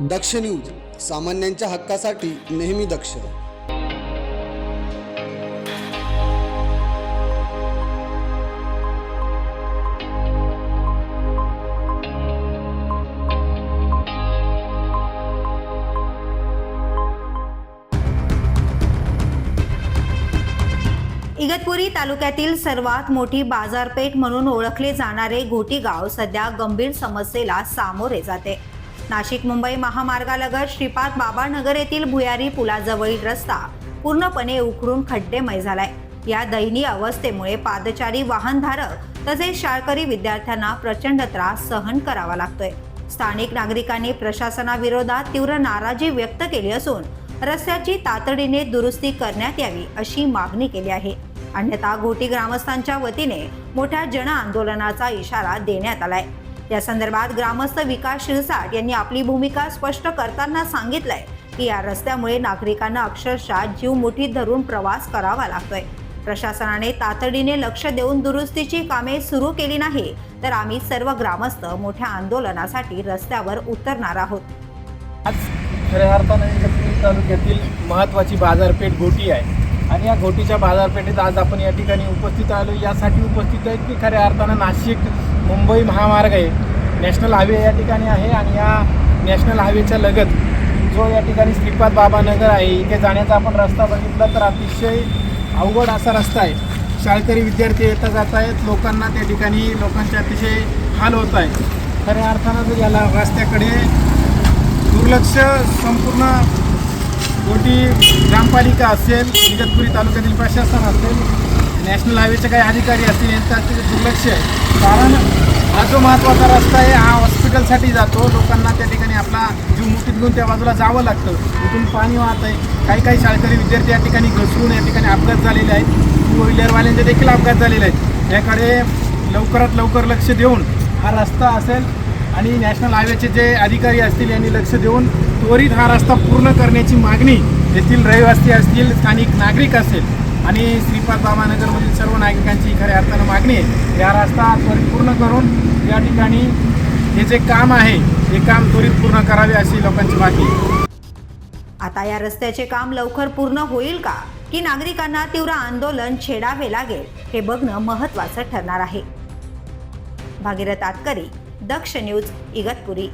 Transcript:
दक्ष news सामान्यांच्या हक्कासाठी नेहमी दक्ष. इगतपुरी तालुक्यातील सर्वात मोठी बाजारपेठ म्हणून ओळखले जाणारे घोटी गाव सध्या गंभीर समस्येला सामोरे जाते. नाशिक मुंबई महामार्गालगत श्रीपाद बाबानगर येथील भुयारी पुलाजवळील रस्ता पूर्णपणे उखडून खड्डेमय झालाय. या दयनीय अवस्थेमुळे पादचारी वाहनधारक तसेच शाळकरी विद्यार्थ्यांना प्रचंड त्रास सहन करावा लागतोय. स्थानिक नागरिकांनी प्रशासनाविरोधात तीव्र नाराजी व्यक्त केली असून रस्त्याची तातडीने दुरुस्ती करण्यात यावी अशी मागणी केली आहे. अन्यथा घोटी ग्रामस्थांच्या वतीने मोठ्या जन आंदोलनाचा इशारा देण्यात आलाय. या संदर्भात ग्रामस्थ विकास शिरसाट यांनी आपली भूमिका स्पष्ट करताना सांगितलंय की या रस्त्यामुळे नागरिकांना अक्षरशः जीव मुठीत धरून प्रवास करावा लागतोय. प्रशासनाने तातडीने लक्ष देऊन दुरुस्तीची कामे सुरू केली नाही तर आम्ही सर्व ग्रामस्थ मोठ्या आंदोलनासाठी रस्त्यावर उतरणार आहोत. आज खऱ्या अर्थानं इगतपुरी तालुक्यातील महत्त्वाची बाजारपेठ घोटी आहे आणि या घोटीच्या बाजारपेठेत आज आपण या ठिकाणी उपस्थित आलो. यासाठी उपस्थित आहेत की खऱ्या अर्थानं नाशिक मुंबई महामार्ग आहे. नॅशनल हायवे या ठिकाणी आहे आणि या नॅशनल हायवेच्या लगत जो या ठिकाणी श्रीपाद बाबानगर आहे इथे जाण्याचा आपण रस्ता बघितला तर अतिशय अवघड असा रस्ता आहे. शाळकरी विद्यार्थी येता जात आहेत लोकांना त्या ठिकाणी लोकांचे अतिशय हाल होत आहे. खऱ्या अर्थानं जर याला रस्त्याकडे दुर्लक्ष संपूर्ण मोठी ग्रामपालिका असेल इगतपुरी तालुक्यातील प्रशासन असेल नॅशनल हायवेचे काही अधिकारी असतील यांचं अतिशय दुर्लक्ष आहे. कारण हा जो महत्त्वाचा रस्ता आहे हा हॉस्पिटलसाठी जातो. लोकांना त्या ठिकाणी आपला जीव मुठीत घेऊन त्या बाजूला जावं लागतं. इथून पाणी वाहत आहे. काही काही शाळकरी विद्यार्थी या ठिकाणी घसरून या ठिकाणी अपघात झालेले आहेत. टू व्हीलरवाल्यांचे देखील अपघात झालेले आहेत. याकडे लवकरात लवकर लक्ष देऊन हा रस्ता असेल आणि नॅशनल हायवेचे जे अधिकारी असतील यांनी लक्ष देऊन त्वरित हा रस्ता पूर्ण करण्याची मागणी येथील रहिवासी असतील स्थानिक नागरिक असेल आणि श्रीपाद बाबानगरमधील सर्व नागरिकांची खऱ्या अर्थानं मागणी आहे. या रस्ता त्वरित पूर्ण करून या ठिकाणी हे जे काम आहे हे काम त्वरित पूर्ण करावे अशी लोकांची मागणी आता या रस्त्याचे काम लवकर पूर्ण होईल का? की नागरिकांना तीव्र आंदोलन छेडावे लागेल? हे बघणं महत्त्वाचं ठरणार आहे. भागीरथ आतकरी दक्ष न्यूज इगतपुरी.